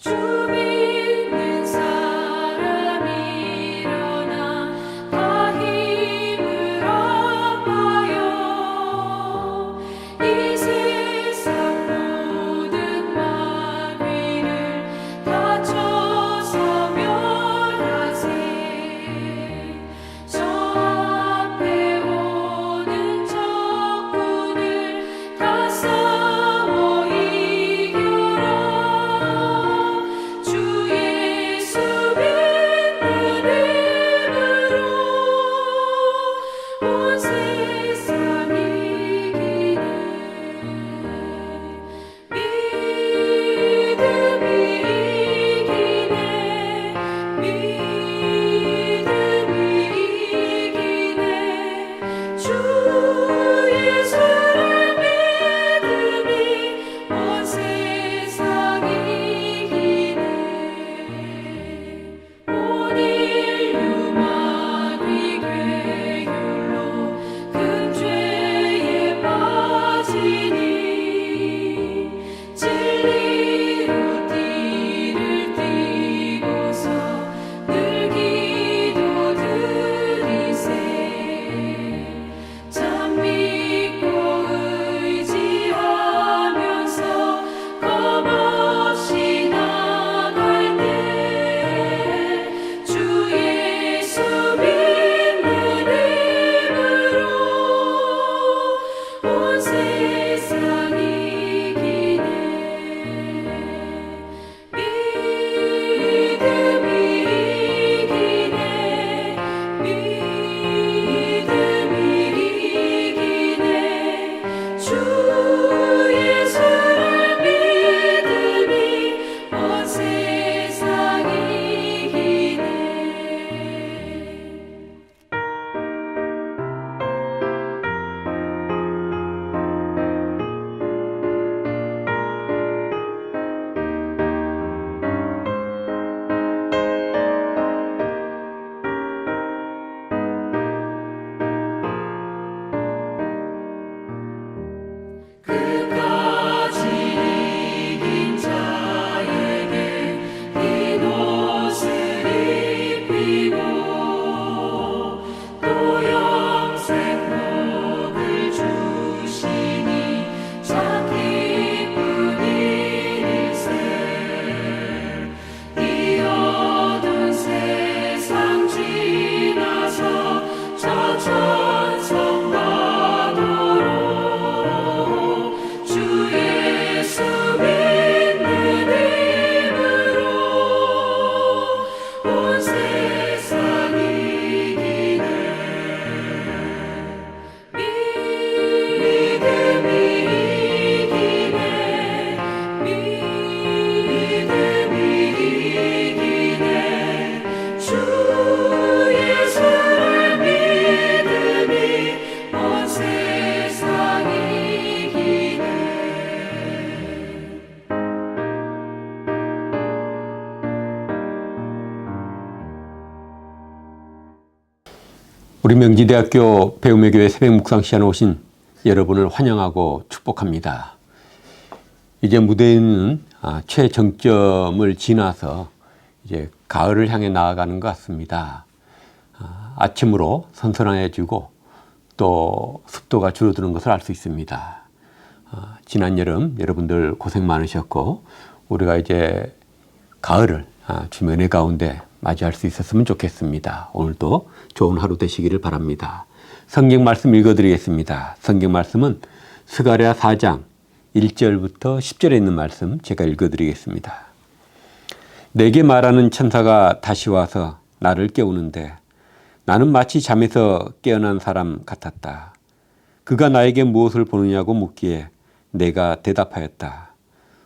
주 명지대학교 배움의 교회 새벽 묵상 시간에 오신 여러분을 환영하고 축복합니다. 이제 무대는 아, 최정점을 지나서 이제 가을을 향해 나아가는 것 같습니다. 아, 아침으로 선선해지고 또 습도가 줄어드는 것을 알 수 있습니다. 아, 지난 여름 여러분들 고생 많으셨고 우리가 이제 가을을 주면의 가운데 맞이할 수 있었으면 좋겠습니다. 오늘도 좋은 하루 되시기를 바랍니다. 성경 말씀 읽어드리겠습니다. 성경 말씀은 스가랴 4장 1절부터 10절에 있는 말씀 제가 읽어드리겠습니다. 내게 말하는 천사가 다시 와서 나를 깨우는데 나는 마치 잠에서 깨어난 사람 같았다. 그가 나에게 무엇을 보느냐고 묻기에 내가 대답하였다.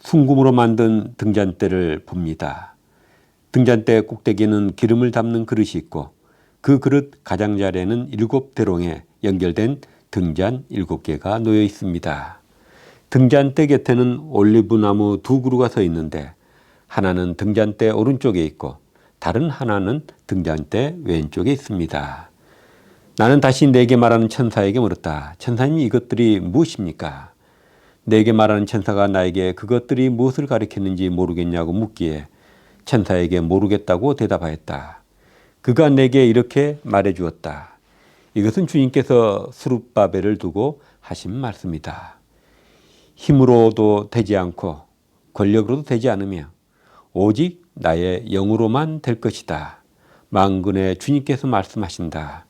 순금으로 만든 등잔대를 봅니다. 등잔대 꼭대기에는 기름을 담는 그릇이 있고 그 그릇 가장자리에는 일곱 대롱에 연결된 등잔 일곱 개가 놓여 있습니다. 등잔대 곁에는 올리브 나무 두 그루가 서 있는데 하나는 등잔대 오른쪽에 있고 다른 하나는 등잔대 왼쪽에 있습니다. 나는 다시 내게 말하는 천사에게 물었다. 천사님 이것들이 무엇입니까? 내게 말하는 천사가 나에게 그것들이 무엇을 가리켰는지 모르겠냐고 묻기에 천사에게 모르겠다고 대답하였다. 그가 내게 이렇게 말해 주었다. 이것은 주님께서 수룹바벨을 두고 하신 말씀이다. 힘으로도 되지 않고 권력으로도 되지 않으며 오직 나의 영으로만 될 것이다. 만군의 주님께서 말씀하신다.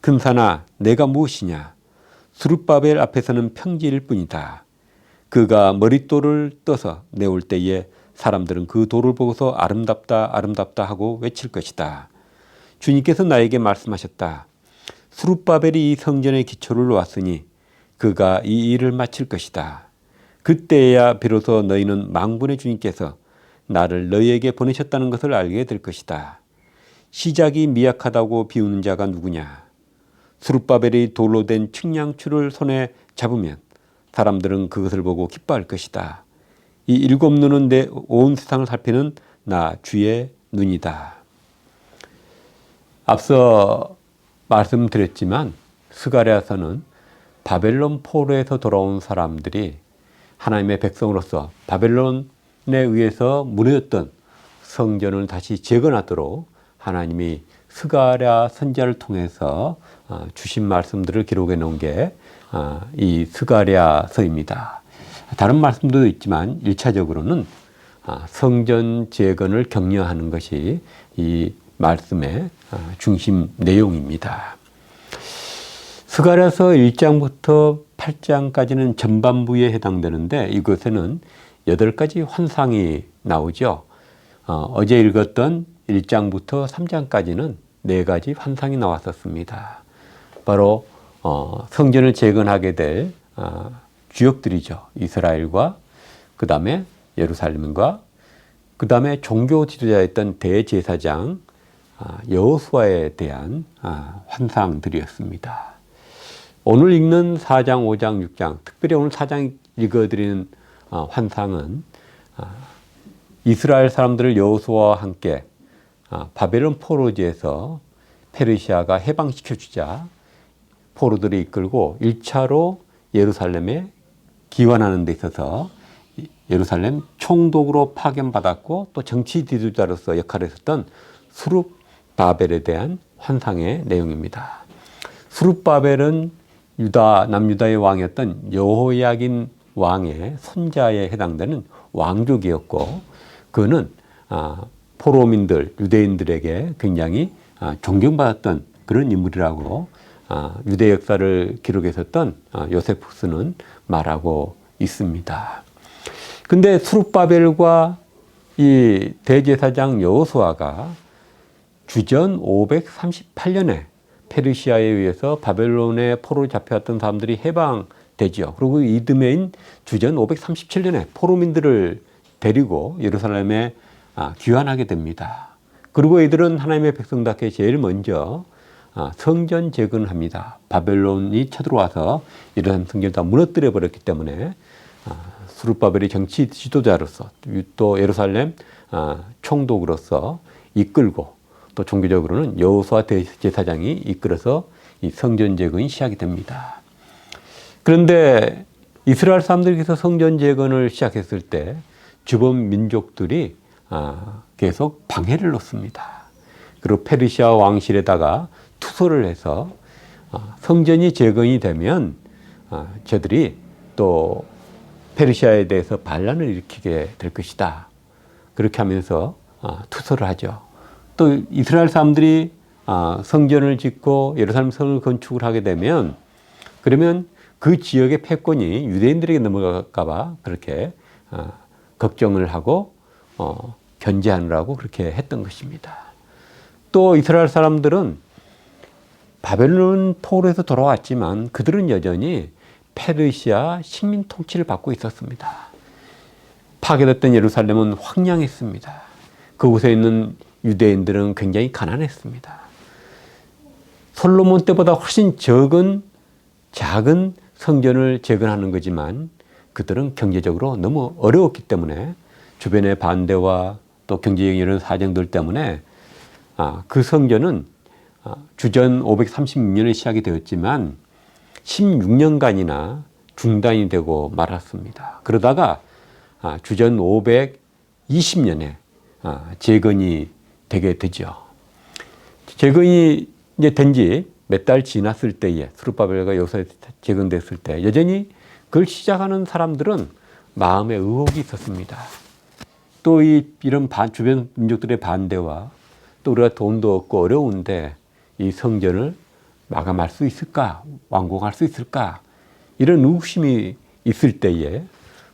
금사나 내가 무엇이냐? 수룹바벨 앞에서는 평지일 뿐이다. 그가 머릿돌을 떠서 내올 때에 사람들은 그 돌을 보고서 아름답다 아름답다 하고 외칠 것이다. 주님께서 나에게 말씀하셨다. 수룹바벨이 이 성전의 기초를 놓았으니 그가 이 일을 마칠 것이다. 그때야 비로소 너희는 망군의 주님께서 나를 너희에게 보내셨다는 것을 알게 될 것이다. 시작이 미약하다고 비우는 자가 누구냐? 수룹바벨이 돌로 된 측량추를 손에 잡으면 사람들은 그것을 보고 기뻐할 것이다. 이 일곱 눈은 내 온 세상을 살피는 나 주의 눈이다. 앞서 말씀드렸지만 스가랴서는 바벨론 포로에서 돌아온 사람들이 하나님의 백성으로서 바벨론에 의해서 무너졌던 성전을 다시 재건하도록 하나님이 스가랴 선자를 통해서 어, 주신 말씀들을 기록해 놓은 게 이 스가랴서입니다. 다른 말씀도 있지만 일차적으로는 아, 성전 재건을 격려하는 것이 이 말씀의 아, 중심 내용입니다. 스가랴서 1장부터 8장까지는 전반부에 해당되는데 이것에는 8가지 환상이 나오죠. 어, 제 읽었던 1장부터 3장까지는 4가지 환상이 나왔었습니다. 바로 어, 성전을 재건하게 될 어, 주역들이죠. 이스라엘과 그 다음에 예루살렘과 그 다음에 종교 지도자였던 대제사장 아, 여호수아에 대한 아, 환상들이었습니다. 오늘 읽는 4장, 5장, 6장, 특별히 오늘 4장 읽어드리는 아, 환상은 이스라엘 사람들을 여호수아와 함께 바벨론 포로지에서 페르시아가 해방시켜 주자 포로들이 이끌고 1차로 예루살렘에 기원하는 데 있어서 예루살렘 총독으로 파견받았고 또 정치 지도자로서 역할을 했었던 수룹 바벨에 대한 환상의 내용입니다. 수룹 바벨은 유다 남유다의 왕이었던 여호야긴 왕의 손자에 해당되는 왕족이었고 그는 아, 포로민들 유대인들에게 굉장히 아, 존경받았던 그런 인물이라고 아, 유대 역사를 기록했었던 요세푸스는 말하고 있습니다. 근데 수룹바벨과 이 대제사장 여호수아가 주전 538년에 페르시아에 의해서 바벨론의 포로 잡혀왔던 사람들이 해방되죠. 그리고 이듬해인 주전 537년에 포로민들을 데리고 예루살렘에 아, 귀환하게 됩니다. 그리고 이들은 하나님의 백성답게 제일 먼저 아, 성전 재건을 합니다. 바벨론이 쳐들어와서 예루살렘 성전을 다 무너뜨려 버렸기 때문에 아, 수르바벨이 정치 지도자로서 또 예루살렘 총독으로서 이끌고 또 종교적으로는 여호수아 대제사장이 이끌어서 이 성전 재건이 시작이 됩니다. 그런데 이스라엘 사람들께서 성전 재건을 시작했을 때 주변 민족들이 아, 계속 방해를 놓습니다. 그리고 페르시아 왕실에다가 투소를 해서 아, 성전이 재건이 되면 아, 저들이 또 페르시아에 대해서 반란을 일으키게 될 것이다. 그렇게 하면서 투소를 하죠. 또 이스라엘 사람들이 성전을 짓고 예루살렘 성을 건축을 하게 되면 그러면 그 지역의 패권이 유대인들에게 넘어갈까봐 그렇게 어, 걱정을 하고 어, 견제하느라고 그렇게 했던 것입니다. 또 이스라엘 사람들은 바벨론 토로에서 돌아왔지만 그들은 여전히 페르시아 식민 통치를 받고 있었습니다. 파괴됐던 예루살렘은 황량했습니다. 그곳에 있는 유대인들은 굉장히 가난했습니다. 솔로몬 때보다 훨씬 적은 작은 성전을 재건하는 거지만 그들은 경제적으로 너무 어려웠기 때문에 주변의 반대와 또 경제적인 이런 사정들 때문에 아, 그 성전은 아, 주전 536년에 시작이 되었지만 16년간이나 중단이 되고 말았습니다. 그러다가 아, 주전 520년에 아, 재건이 되게 되죠. 재건이 이제 된 지 몇 달 지났을 때에 수르바벨과 요새 재건됐을 때 여전히 그걸 시작하는 사람들은 마음에 의혹이 있었습니다. 또 이 이런 반, 주변 민족들의 반대와 또 우리가 돈도 없고 어려운데 이 성전을 마감할 수 있을까? 완공할 수 있을까? 이런 의구심이 있을 때에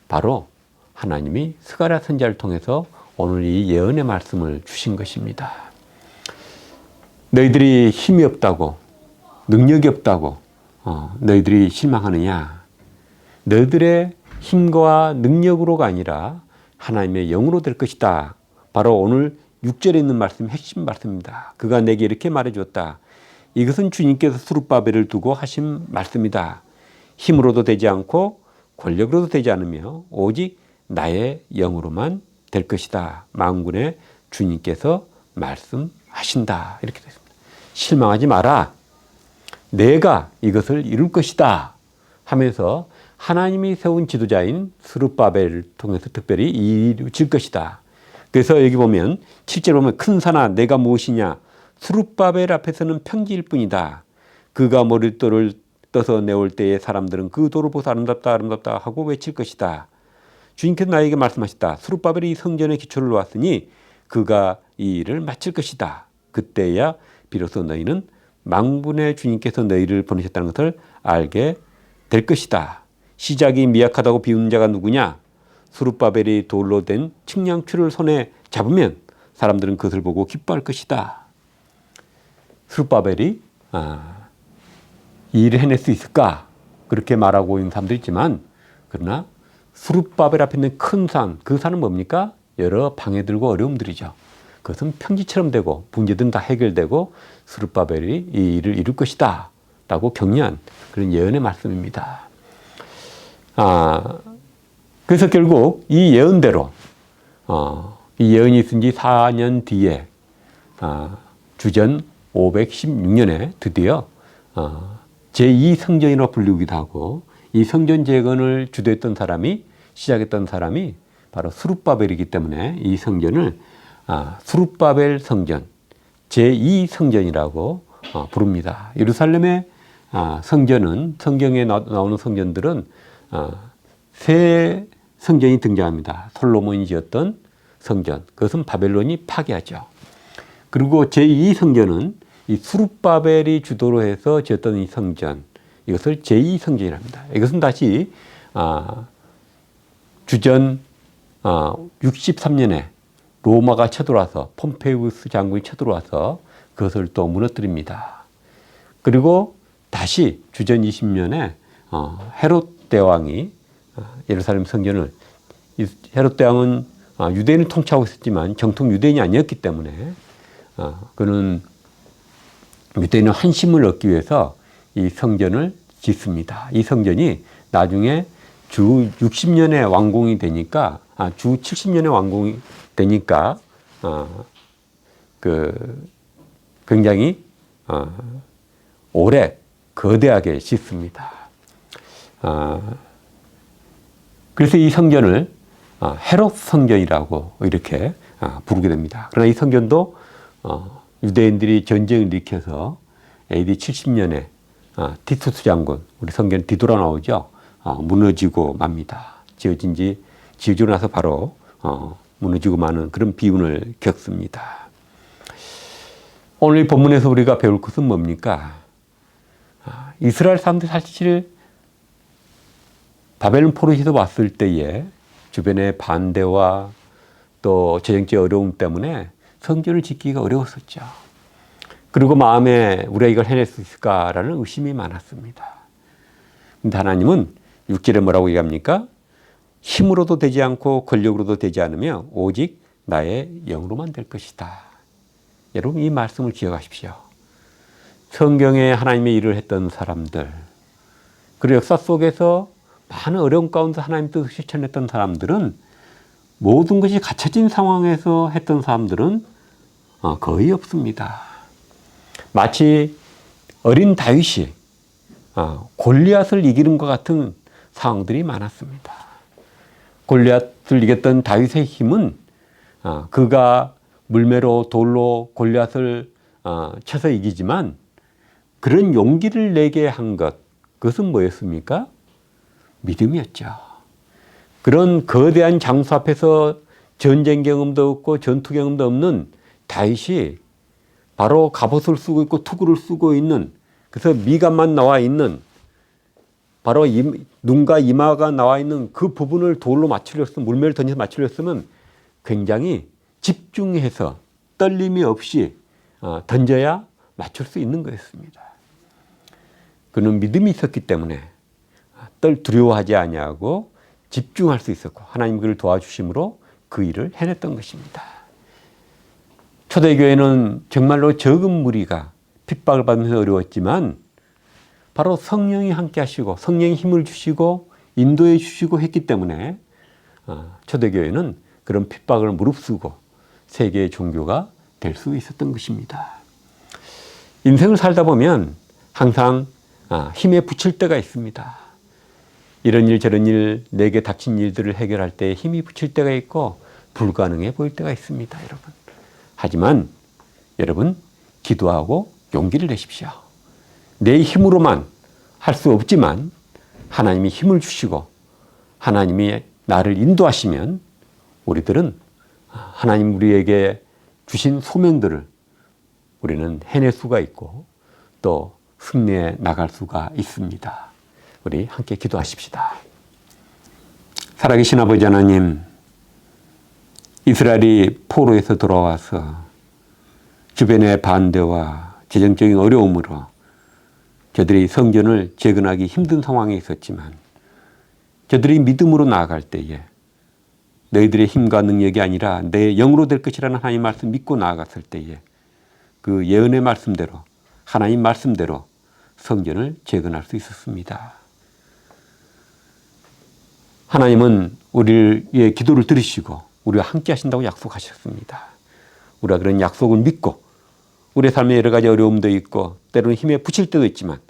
바로 하나님이 스가랴 선자를 통해서 오늘 이 예언의 말씀을 주신 것입니다. 너희들이 힘이 없다고, 능력이 없다고, 어, 너희들이 실망하느냐? 너희들의 힘과 능력으로가 아니라 하나님의 영으로 될 것이다. 바로 오늘 6절에 있는 말씀 핵심 말씀입니다. 그가 내게 이렇게 말해 주었다. 이것은 주님께서 수르바벨을 두고 하신 말씀이다. 힘으로도 되지 않고 권력으로도 되지 않으며 오직 나의 영으로만 될 것이다. 만군의 주님께서 말씀하신다. 이렇게 됐습니다. 실망하지 마라. 내가 이것을 이룰 것이다. 하면서 하나님이 세운 지도자인 스룹바벨을 통해서 특별히 이루어질 것이다. 그래서 여기 보면 7절 보면 큰 산아 내가 무엇이냐 스룹바벨 앞에서는 평지일 뿐이다. 그가 머릿돌을 떠서 내올 때에 사람들은 그 돌을 보서 아름답다 아름답다 하고 외칠 것이다. 주님께서 나에게 말씀하셨다. 스룹바벨이 성전의 기초를 놓았으니 그가 이 일을 마칠 것이다. 그때야 비로소 너희는 망분의 주님께서 너희를 보내셨다는 것을 알게 될 것이다. 시작이 미약하다고 비웃는 자가 누구냐? 수르바벨이 돌로 된 측량추를 손에 잡으면 사람들은 그것을 보고 기뻐할 것이다. 수르바벨이 아, 이 일을 해낼 수 있을까? 그렇게 말하고 있는 사람도 있지만 그러나 수르바벨 앞에 있는 큰 산, 그 산은 뭡니까? 여러 방해들과 어려움들이죠. 그것은 평지처럼 되고 문제든 다 해결되고 수르바벨이 이 일을 이룰 것이다. 라고 격려한 그런 예언의 말씀입니다. 아, 그래서 결국 이 예언대로 어, 이 예언이 있은 지 4년 뒤에 어, 주전 516년에 드디어 어, 제2성전이라 불리기도 하고 이 성전 재건을 주도했던 사람이 시작했던 사람이 바로 수룹바벨이기 때문에 이 성전을 아, 수룹바벨 성전 제2성전이라고 어, 부릅니다. 예루살렘의 아, 성전은 성경에 나, 나오는 성전들은 어, 세 성전이 등장합니다. 솔로몬이 지었던 성전. 그것은 바벨론이 파괴하죠. 그리고 제2성전은 이 수룹바벨이 주도로 해서 지었던 이 성전. 이것을 제2성전이랍니다. 이것은 다시 아, 주전 아, 63년에 로마가 쳐들어와서 폼페이우스 장군이 쳐들어와서 그것을 또 무너뜨립니다. 그리고 다시 주전 20년에 어, 헤롯 대왕이 어, 예루살렘 성전을 헤롯 대왕은 어, 유대인을 통치하고 있었지만 정통 유대인이 아니었기 때문에 그는 유대인의 환심을 얻기 위해서 이 성전을 짓습니다. 이 성전이 나중에 주 60년에 완공이 되니까 아, 주 70년에 완공이 되니까 어, 그 굉장히 어, 오래 거대하게 짓습니다. 어, 그래서 이 성전을 어, 헤롯 성전이라고 이렇게 어, 부르게 됩니다. 그러나 이 성전도 어, 유대인들이 전쟁을 일으켜서 AD 70년에 어, 티투스 장군, 우리 성경 뒤돌아 나오죠. 어, 무너지고 맙니다. 지어진 지, 지어지고 나서 바로 어, 무너지고 마는 그런 비운을 겪습니다. 오늘 이 본문에서 우리가 배울 것은 뭡니까? 아, 이스라엘 사람들 사실 바벨론 포로에서 왔을 때에 주변의 반대와 또 재정적 어려움 때문에 성전을 짓기가 어려웠었죠. 그리고 마음에 우리가 이걸 해낼 수 있을까라는 의심이 많았습니다. 근데 하나님은 육절에 뭐라고 얘기합니까? 힘으로도 되지 않고 권력으로도 되지 않으며 오직 나의 영으로만 될 것이다. 여러분 이 말씀을 기억하십시오. 성경에 하나님의 일을 했던 사람들, 그리고 역사 속에서 많은 어려움 가운데 하나님 뜻을 실천했던 사람들은 모든 것이 갖춰진 상황에서 했던 사람들은 어, 거의 없습니다. 마치 어린 다윗이 어, 골리앗을 이기는 것 같은 상황들이 많았습니다. 골리앗을 이겼던 다윗의 힘은 어, 그가 물매로 돌로 골리앗을 어, 쳐서 이기지만 그런 용기를 내게 한 것, 그것은 뭐였습니까? 믿음이었죠. 그런 거대한 장수 앞에서 전쟁 경험도 없고 전투 경험도 없는 다윗이 바로 갑옷을 쓰고 있고 투구를 쓰고 있는 그래서 미간만 나와 있는 바로 이, 눈과 이마가 나와 있는 그 부분을 돌로 맞추렸으면 물매를 던져서 맞추렸으면 굉장히 집중해서 떨림이 없이 어, 던져야 맞출 수 있는 거였습니다. 그는 믿음이 있었기 때문에 떨 두려워하지 아니하고 집중할 수 있었고 하나님 그를 도와주심으로 그 일을 해냈던 것입니다. 초대교회는 정말로 적은 무리가 핍박을 받으면서 어려웠지만 바로 성령이 함께 하시고 성령이 힘을 주시고 인도해 주시고 했기 때문에 어, 초대교회는 그런 핍박을 무릅쓰고 세계의 종교가 될 수 있었던 것입니다. 인생을 살다 보면 항상 아, 힘에 붙일 때가 있습니다. 이런 일 저런 일 내게 닥친 일들을 해결할 때 힘이 붙일 때가 있고 불가능해 보일 때가 있습니다, 여러분. 하지만 여러분 기도하고 용기를 내십시오. 내 힘으로만 할 수 없지만 하나님이 힘을 주시고 하나님이 나를 인도하시면 우리들은 하나님 우리에게 주신 소명들을 우리는 해낼 수가 있고 또 승리해 나갈 수가 있습니다. 우리 함께 기도하십시다. 살아계신 아버지 하나님, 이스라엘이 포로에서 돌아와서 주변의 반대와 재정적인 어려움으로 저들이 성전을 재건하기 힘든 상황에 있었지만 저들이 믿음으로 나아갈 때에 너희들의 힘과 능력이 아니라 내 영으로 될 것이라는 하나님 말씀 믿고 나아갔을 때에 그 예언의 말씀대로 하나님 말씀대로 성전을 재건할 수 있었습니다. 하나님은 우리의 기도를 들으시고 우리와 함께 하신다고 약속하셨습니다. 우리가 그런 약속을 믿고 우리의 삶에 여러 가지 어려움도 있고 때로는 힘에 부칠 때도 있지만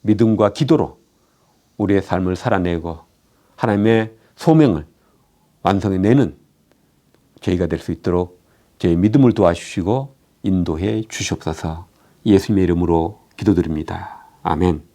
믿음과 기도로 우리의 삶을 살아내고 하나님의 소명을 완성해내는 저희가 될 수 있도록 저희 믿음을 도와주시고 인도해 주시옵소서 예수님의 이름으로 기도드립니다. 아멘.